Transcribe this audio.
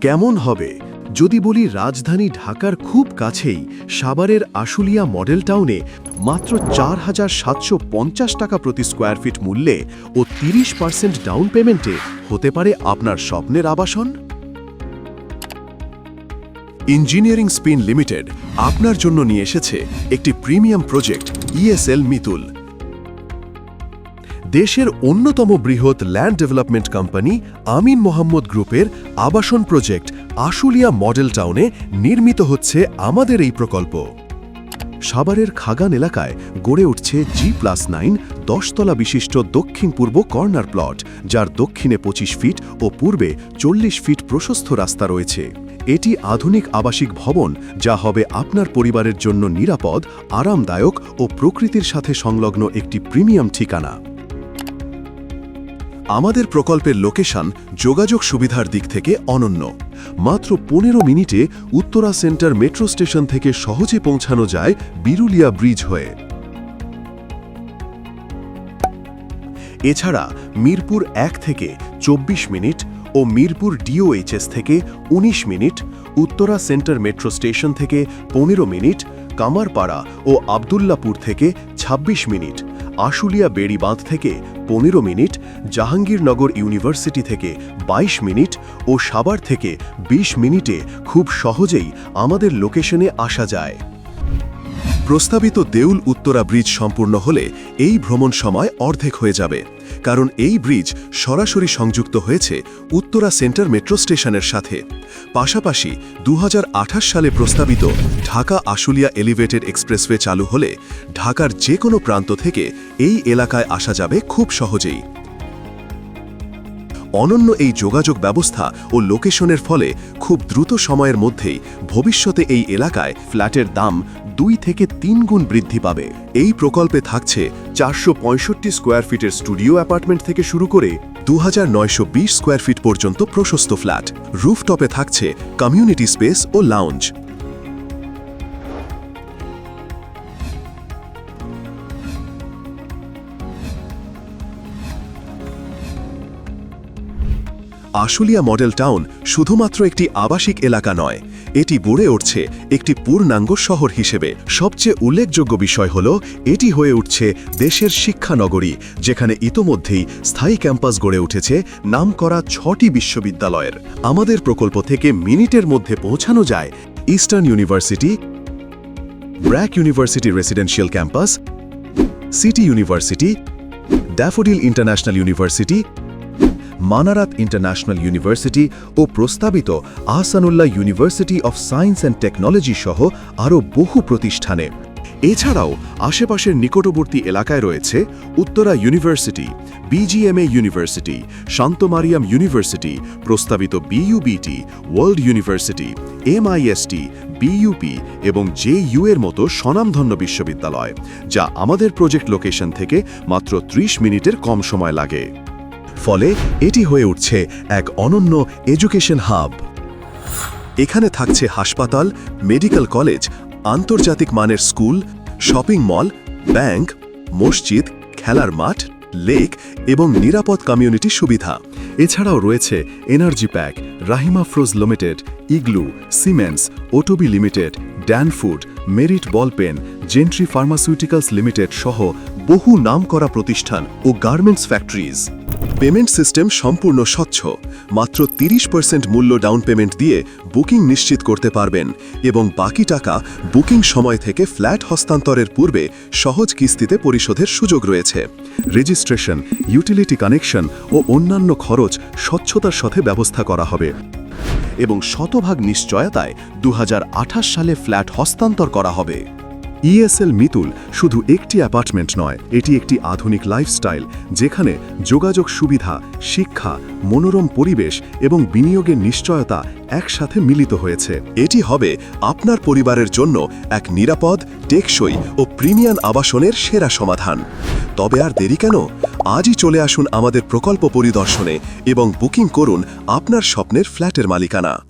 কেমন হবে? যদি বলি রাজধানী ঢাকার খুব কাছেই, সাভারের আশুলিয়া মডেল টাউনে মাত্র চার হাজার সাতশো পঞ্চাশ টাকা প্রতি স্কোয়ার ফিট মূল্যে ও তিরিশ পার্সেন্ট ডাউন পেমেন্টে হতে পারে আপনার স্বপ্নের আবাসন? ইঞ্জিনিয়ারিং স্পিন লিমিটেড আপনার জন্য নিয়ে এসেছে একটি প্রিমিয়াম প্রজেক্ট ইএসএল মিতুল। দেশের অন্যতম বৃহৎ land development company Amin Mohammad গ্রুপের আবাসন প্রজেক্ট আশুলিয়া মডেল টাউনে নির্মিত হচ্ছে আমাদের এই প্রকল্প। সাভারের খাগান এলাকায় গড়ে উঠছে জি প্লাস নাইন দশতলা বিশিষ্ট দক্ষিণ পূর্ব কর্নার প্লট যার দক্ষিণে পঁচিশ ফিট ও পূর্বে চল্লিশ ফিট প্রশস্ত রাস্তা রয়েছে। এটি আধুনিক আবাসিক ভবন, যা হবে আপনার পরিবারের জন্য নিরাপদ, আরামদায়ক ও প্রকৃতির সাথে সংলগ্ন একটি প্রিমিয়াম ঠিকানা। আমাদের প্রকল্পের লোকেশন যোগাযোগ সুবিধার দিক থেকে অনন্য। মাত্র পনেরো মিনিটে উত্তরা সেন্টার মেট্রো স্টেশন থেকে সহজে পৌঁছানো যায় বিরুলিয়া ব্রিজ হয়ে। এছাড়া মিরপুর এক থেকে ২৪ মিনিট ও মিরপুর ডিওএইচএস থেকে ১৯ minute, Uttara centre metro station থেকে পনেরো মিনিট, কামারপাড়া ও আবদুল্লাপুর থেকে ২৬ মিনিট। আশুলিয়া বেড়িবাঁধ থেকে পনেরো মিনিট, জাহাঙ্গীরনগর ইউনিভার্সিটি থেকে ২২ মিনিট ও সাবার থেকে ২০ মিনিটে খুব সহজেই আমাদের লোকেশনে আসা যায়। প্রস্তাবিত দেউল উত্তরা ব্রিজ সম্পূর্ণ হলে এই ভ্রমণ সময় অর্ধেক হয়ে যাবে। কারণ এই ব্রিজ সরাসরি সংযুক্ত হয়েছে উত্তরা সেন্টার মেট্রো স্টেশনের সাথে। পাশাপাশি দু হাজার আঠাশ সালে প্রস্তাবিত ঢাকা আশুলিয়া এলিভেটেড এক্সপ্রেসওয়ে চালু হলে ঢাকার যে কোনো প্রান্ত থেকে এই এলাকায় আসা যাবে খুব সহজেই। অনন্য এই যোগাযোগ ব্যবস্থা ও লোকেশনের ফলে খুব দ্রুত সময়ের মধ্যেই ভবিষ্যতে এই এলাকায় ফ্ল্যাটের দাম দুই থেকে তিন গুণ বৃদ্ধি পাবে। এই প্রকল্পে থাকছে চারশো পঁয়ষট্টি স্কোয়ার ফিটের স্টুডিও অ্যাপার্টমেন্ট থেকে শুরু করে দু হাজার নয়শো বিশ স্কোয়ার ফিট পর্যন্ত প্রশস্ত ফ্ল্যাট। রুফটপে থাকছে কমিউনিটি স্পেস ও লাউঞ্জ। আশুলিয়া মডেল টাউন শুধুমাত্র একটি আবাসিক এলাকা নয়, এটি গড়ে উঠছে একটি পূর্ণাঙ্গ শহর হিসেবে। সবচেয়ে উল্লেখযোগ্য বিষয় হল, এটি হয়ে উঠছে দেশের শিক্ষানগরী, যেখানে ইতোমধ্যেই স্থায়ী ক্যাম্পাস গড়ে উঠেছে নামকরা ছটি বিশ্ববিদ্যালয়ের। আমাদের প্রকল্প থেকে মিনিটের মধ্যে পৌঁছানো যায় eastern university, BRAC university residential campus, city university, Daffodil international university Manarat international university ও প্রস্তাবিত Ahsanullah university of science and technology সহ আরও বহু প্রতিষ্ঠানে। এছাড়াও আশেপাশের নিকটবর্তী এলাকায় রয়েছে Uttara university BGMEA university Shanto Mariam university প্রস্তাবিত BUBT world university MIST BUP এবং জেইউ এর মতো স্বনামধন্য বিশ্ববিদ্যালয়, যা আমাদের প্রজেক্ট লোকেশন থেকে মাত্র ত্রিশ মিনিটের কম সময় লাগে। ফলে এটি হয়ে উঠছে এক অনন্য এডুকেশন হাব। এখানে থাকছে হাসপাতাল, মেডিকেল কলেজ, আন্তর্জাতিক মানের স্কুল, শপিং মল, ব্যাংক, মসজিদ, খেলার মাঠ, লেক এবং নিরাপদ কমিউনিটি সুবিধা। এছাড়াও রয়েছে energy pack, Rahimafrooz limited, Igloo cements Otobi limited Danfood merit ball pen, gentry pharmaceuticals limited সহ বহু নামকরা প্রতিষ্ঠান ও গার্মেন্টস ফ্যাক্টরিজ। পেমেন্ট সিস্টেম সম্পূর্ণ স্বচ্ছ। মাত্র তিরিশ পার্সেন্ট মূল্য ডাউন পেমেন্ট দিয়ে বুকিং নিশ্চিত করতে পারবেন এবং বাকি টাকা বুকিং সময় থেকে ফ্ল্যাট হস্তান্তরের পূর্বে সহজ কিস্তিতে পরিশোধের সুযোগ রয়েছে। রেজিস্ট্রেশন, ইউটিলিটি কানেকশন ও অন্যান্য খরচ স্বচ্ছতার সাথে ব্যবস্থা করা হবে এবং শতভাগ নিশ্চয়তায় দু হাজার আঠাশ সালে ফ্ল্যাট হস্তান্তর করা হবে। ইএসএল মিতুল শুধু একটি অ্যাপার্টমেন্ট নয়, এটি একটি আধুনিক লাইফস্টাইল যেখানে যোগাযোগ সুবিধা, শিক্ষা, মনোরম পরিবেশ এবং বিনিয়োগের নিশ্চয়তা একসাথে মিলিত হয়েছে। এটি হবে আপনার পরিবারের জন্য এক নিরাপদ, টেকসই ও প্রিমিয়াম আবাসনের সেরা সমাধান। তবে আর দেরি কেন? আজই চলে আসুন আমাদের প্রকল্প পরিদর্শনে এবং বুকিং করুন আপনার স্বপ্নের ফ্ল্যাটের মালিকানা।